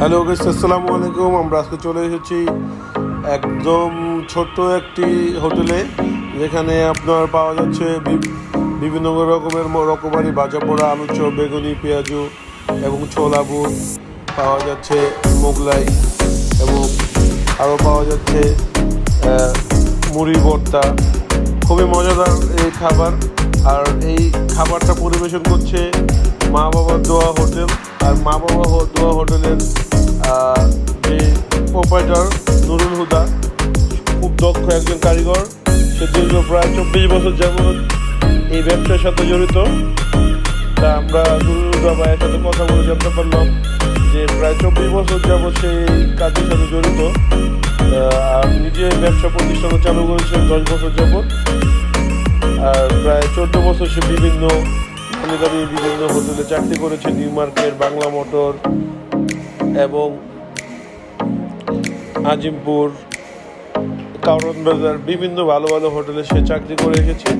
Hello guys আসসালামু আলাইকুম আমরা আজকে চলে এসেছি একদম ছোট্ট একটি হোটেলে, যেখানে আপনার পাওয়া যাচ্ছে বিভিন্ন রকমের রকমারি ভাজা পোড়া, আলু চপ, বেগুনি, পেঁয়াজু এবং ছোলা বুট পাওয়া যাচ্ছে মোগলাই এবং আরও পাওয়া যাচ্ছে মুড়ি ভর্তা। খুবই মজাদার এই খাবার। আর এই খাবারটা পরিবেশন করছে মা বাবার দোয়া হোটেল। আর মা বাবা দোয়া হোটেলের যে প্রোপাইটার নুরুল হুদা, খুব দক্ষ একজন কারিগর সে দীর্ঘ প্রায় চব্বিশ বছর যাবৎ এই ব্যবসার সাথে জড়িত। তা আমরা নুরুল হুদা ভাইয়ের সাথে কথা বলে জানতে পারলাম যে প্রায় চব্বিশ বছর যাবৎ সে এই কাজের সাথে জড়িত। আর নিজে ব্যবসা প্রতিষ্ঠানও চালু করেছেন দশ বছর যাবৎ। আর প্রায় চোদ্দ বছর সে বিভিন্ন দামি দামি বিভিন্ন হোটেলে চাকরি করেছে নিউ মার্কেট, বাংলা মোটর এবং আজিমপুর কারণ বাজার, বিভিন্ন ভালো ভালো হোটেলে সে চাকরি করে এসেছে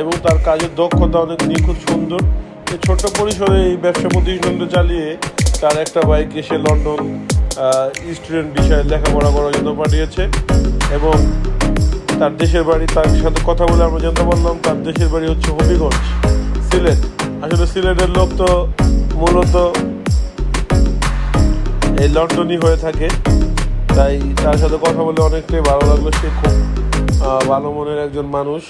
এবং তার কাজের দক্ষতা অনেক নিখুঁত সুন্দর। এই ছোট্ট পরিসরে এই ব্যবসা প্রতিষ্ঠানটা চালিয়ে তার একটা বাইক সে লন্ডন স্টুডেন্ট বিষয়ে লেখাপড়া করার জন্য পাঠিয়েছে এবং তার দেশের বাড়ি, তার সাথে কথা বলে আমরা জানতে পারলাম, তার দেশের বাড়ি হচ্ছে হবিগঞ্জ, সিলেট। আসলে সিলেটের লোক তো মূলত এই লন্ডনই হয়ে থাকে। তাই তার সাথে কথা বলে অনেকটাই ভালো লাগল। সে খুব ভালো মনের একজন মানুষ।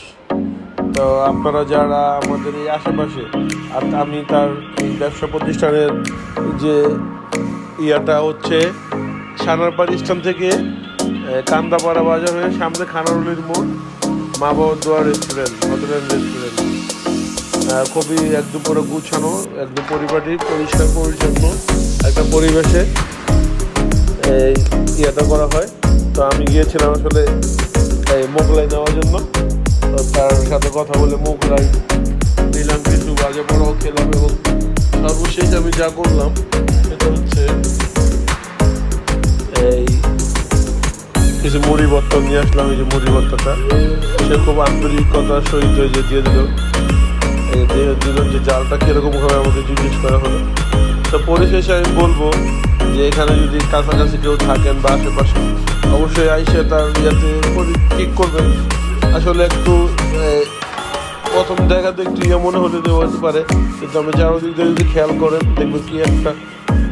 তো আপনারা যারা আমাদের এই আশেপাশে, আর আমি তার এই ব্যবসা প্রতিষ্ঠানের যে ইয়াটা হচ্ছে সানারপাড়ি স্থান থেকে কান্দাপাড়া বাজার হয়ে সামনে খানারুলির মোড় মা বাবার দোয়া রেস্টুরেন্ট হোটেল রেস্টুরেন্ট। খুবই একদম পুরো গুছানো, এক একদম পরিপাটি পরিষ্কার পরিচ্ছন্ন একটা পরিবেশে এই ইয়েটা করা হয়। তো আমি গিয়েছিলাম আসলে এই মোগলাই নেওয়ার জন্য। তো তার সাথে কথা বলে মোগলাই নিলাম কিছু বাজে বড়াও খেলাম এবং সর্বশেষ আমি যা করলাম, সেটা হচ্ছে এই কিছু মুড়ি ভর্তা নিয়ে আসলাম, এই যে মুড়ি ভর্তাটা। সে খুব আন্তরিকতার সহিত যে দিয়ে দিল। দিয়ে দিলেন যে জালটা কীরকম ভাবে আমাকে জিজ্ঞেস করা হলো। তো পরিশেষে আমি বলব যে এখানে যদি কাছাকাছি কেউ থাকেন বা আশেপাশে, অবশ্যই আইসে তার ইয়াতে ঠিক করবেন। আসলে একটু প্রথম দেখাতে একটু ইয়ে মনে হতে হতে পারে। কিন্তু আপনি চারদিক দিয়ে যদি খেয়াল করেন, দেখবেন কি একটা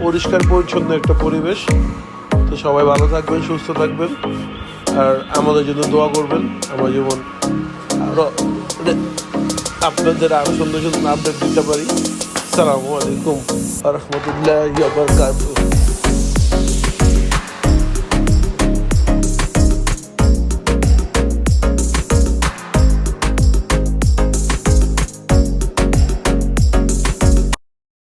পরিষ্কার পরিচ্ছন্ন একটা পরিবেশ। তো সবাই ভালো থাকবেন, সুস্থ থাকবেন। আর আমাদের জন্য দোয়া করবেন। আমার জীবন আরও আপনাদের আরও সুন্দর সুন্দর আপডেট দিতে পারি। সালামু আলাইকুম। রহমতুল্লাহ